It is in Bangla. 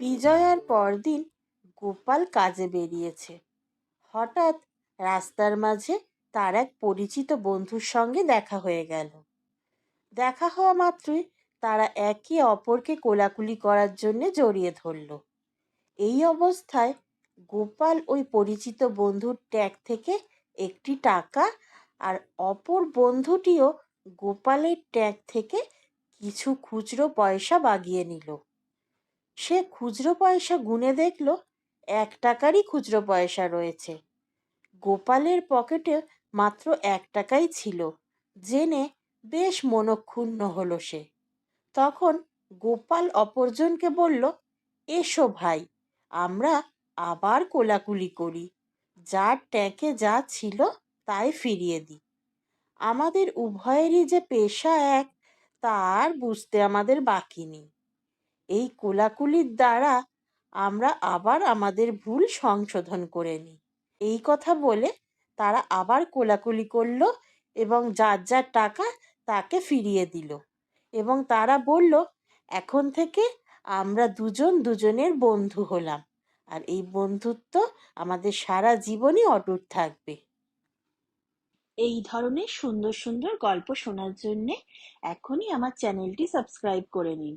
বিজয়ার পরদিন গোপাল কাজে বেরিয়েছে। হঠাৎ রাস্তার মাঝে তার এক পরিচিত বন্ধুর সঙ্গে দেখা হয়ে গেল। দেখা হওয়া মাত্রই তারা একে অপরকে কোলাকুলি করার জন্য জড়িয়ে ধরল। এই অবস্থায় গোপাল ওই পরিচিত বন্ধুর ট্যাগ থেকে একটি টাকা আর অপর বন্ধুটিও গোপালের ট্যাগ থেকে কিছু খুচরো পয়সা বাগিয়ে নিল। সে খুচরো পয়সা গুনে দেখল, এক টাকারই খুচরো পয়সা রয়েছে। গোপালের পকেটে মাত্র এক টাকাই ছিল, জেনে বেশ মনক্ষুণ্ণ হলো সে। তখন গোপাল অপরজনকে বলল, এসো ভাই, আমরা আবার কোলাকুলি করি। যার ট্যাঁকে যা ছিল তাই ফিরিয়ে দিই আমাদের উভয়েরই যে পেশা এক, তার বুঝতে আমাদের বাকি নেই। এই কোলাকুলির দ্বারা আমরা আবার আমাদের ভুল সংশোধন করে নিই। এই কথা বলে তারা আবার কোলাকুলি করল এবং যার যার টাকা তাকে ফিরিয়ে দিল এবং তারা বলল, এখন থেকে আমরা দুজন দুজনের বন্ধু হলাম আর এই বন্ধুত্ব আমাদের সারা জীবনই অটুট থাকবে। এই ধরনের সুন্দর সুন্দর গল্প শোনার জন্যে এখনই আমার চ্যানেলটি সাবস্ক্রাইব করে নিন।